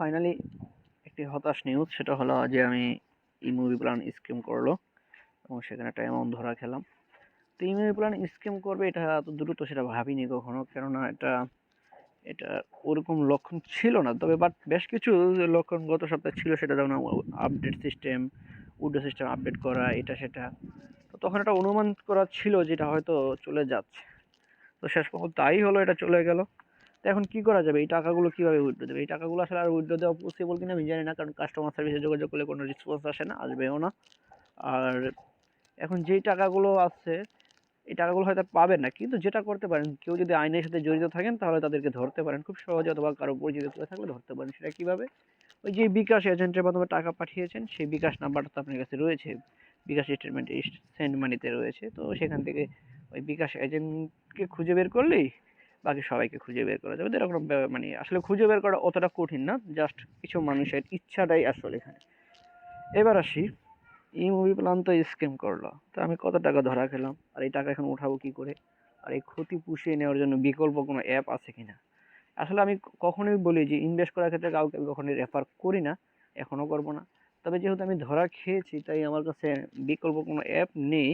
Finally একটি হতাশ news সেটা হলো যে আমি ই মুভি প্ল্যান স্কিম করল এবং সেখানে একটা অ্যামাউন্ট ধরা খেলাম। তো ই মুভি প্ল্যান স্কিম করবে, এটা এত দ্রুত সেটা ভাবিনি কখনো, কেননা এটা এটা ওরকম লক্ষণ ছিল না। তবে বাট বেশ কিছু লক্ষণ গত সপ্তাহে ছিল, সেটা যেমন আপডেট সিস্টেম উডো সিস্টেম আপডেট করা, এটা সেটা। তো তখন একটা অনুমান করা ছিল যেটা হয়তো চলে যাচ্ছে। তো শেষ পর্যন্ত তাই হলো, এটা চলে গেল। তো এখন কি করা যাবে? এই টাকাগুলো কীভাবে উইথড্র দেবে? এই টাকাগুলো আসলে আর উইথড্র দেওয়া পসিবল কিনা আমি জানি না, কারণ কাস্টমার সার্ভিসে যোগাযোগ করলে কোনো রেসপন্স আসে না, আসবেও না। আর এখন যেই টাকাগুলো আছে, এই টাকাগুলো হয়তো পাবেন না, কিন্তু যেটা করতে পারেন, কেউ যদি আইনের সাথে জড়িত থাকেন, তাহলে তাদেরকে ধরতে পারেন। খুব সহজে অথবা কারও পরিচিত কেউ থাকলে ধরতে পারেন। সেটা কীভাবে? ওই যে বিকাশ এজেন্টের মাধ্যমে টাকা পাঠিয়েছেন, সেই বিকাশ নাম্বারটা তো আপনার কাছে রয়েছে। বিকাশ স্টেটমেন্ট সেন্ড মানিতে রয়েছে। তো সেখান থেকে ওই বিকাশ এজেন্টকে খুঁজে বের করলেই বাকি সবাইকে খুঁজে বের করা যাবে। এরকম মানে আসলে খুঁজে বের করা অতটা কঠিন না জাস্ট কিছু মানুষের ইচ্ছাটাই আসলে এখানে। এবার আসি, এই মুভি প্ল্যান তো স্ক্যাম করল। তো আমি কত টাকা ধরা খেলাম, আর এই টাকা এখন উঠাবো কি করে? আর এই ক্ষতি পুষিয়ে নেওয়ার জন্য বিকল্প কোনো অ্যাপ আছে কিনা? আসলে আমি কখনোই বলি যে ইনভেস্ট করার ক্ষেত্রে কাউকে আমি কখনোই রেফার করি না এখনও করব না। তবে যেহেতু আমি ধরা খেয়েছি, তাই আমার কাছে বিকল্প কোনো অ্যাপ নেই।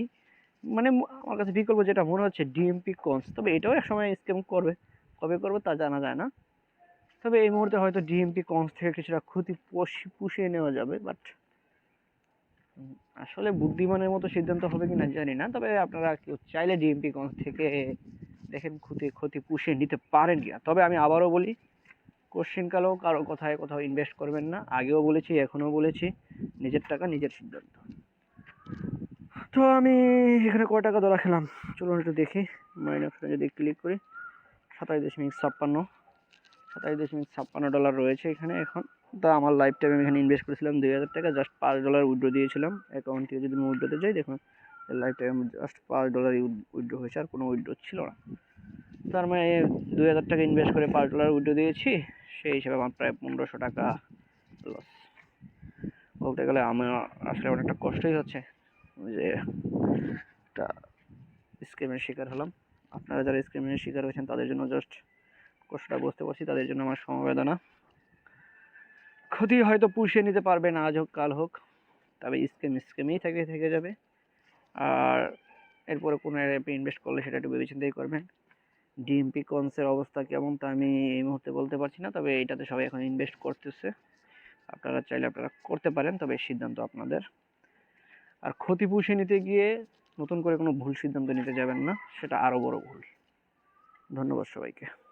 মানে আমার কাছে বিকল্প যেটা মনে হচ্ছে ডিএমপি কনস তবে এটাও এক সময় স্ক্যাম করবে। কবে করবে তা জানা যায় না। তবে এই মুহূর্তে হয়তো ডিএমপি কনস থেকে কিছুটা ক্ষতি পুষি- পুষিয়ে নেওয়া যাবে বাট আসলে বুদ্ধিমানের মতো সিদ্ধান্ত হবে কিনা জানি না। তবে আপনারা কেউ চাইলে ডিএমপি কনস থেকে দেখেন ক্ষতি ক্ষতি পুষিয়ে নিতে পারেন কিনা। তবে আমি আবারও বলি কোশ্চেনকালেও কারও কথায় কোথাও ইনভেস্ট করবেন না। আগেও বলেছি, এখনও বলেছি। নিজের টাকা, নিজের সিদ্ধান্ত। তো আমি এখানে কয় টাকা ধরা খেলাম? চলুন একটু দেখি। মাইন অপশনে যদি ক্লিক করি সাতাশ দশমিক ছাপ্পান্ন। সাতাশ দশমিক ছাপ্পান্ন ডলার রয়েছে এখানে এখন। তা আমার লাইফ টাইম আমি এখানে ইনভেস্ট করেছিলাম দুই হাজার টাকা জাস্ট পাঁচ ডলার উইড্রো দিয়েছিলাম। অ্যাকাউন্ট থেকে যদি আমি উইড্রোতে যাই, দেখুন লাইফ টাইম জাস্ট পাঁচ ডলারই উইড্রো হয়েছে, আর কোনো উইড্রো ছিল না। তার মানে দুই হাজার টাকা ইনভেস্ট করে পাঁচ ডলার উইড্রো দিয়েছি, সেই হিসাবে আমার প্রায় পনেরোশো টাকা লস বলতে গেলে আমার আসলে অনেকটা কষ্টই হচ্ছে। যে একটা স্ক্যামের শিকার হলাম। আপনারা যারা স্ক্যামের শিকার হয়েছেন, তাদের জন্য জাস্ট কষ্টটা বুঝতে পারছি, তাদের জন্য আমার সমবেদনা। ক্ষতি হয়তো পুষিয়ে নিতে পারবে না আজ হোক, কাল হোক, তবে স্ক্যাম স্ক্যামেই থেকে থেকে যাবে। আর এরপরে কোনো অ্যাপে ইনভেস্ট করলে সেটা একটু ভেবেচিন্তেই করবেন। ডিএমপি কনসের অবস্থা কেমন, তা আমি এই মুহূর্তে বলতে পারছি না, তবে এটাতে সবাই এখন ইনভেস্ট করতেছে। আপনারা চাইলে আপনারা করতে পারেন, তবে সিদ্ধান্ত আপনাদের। আর ক্ষতি পুষিয়ে নিতে গিয়ে নতুন করে কোনো ভুল সিদ্ধান্ত নিতে যাবেন না, সেটা আরও বড় ভুল। ধন্যবাদ সবাইকে।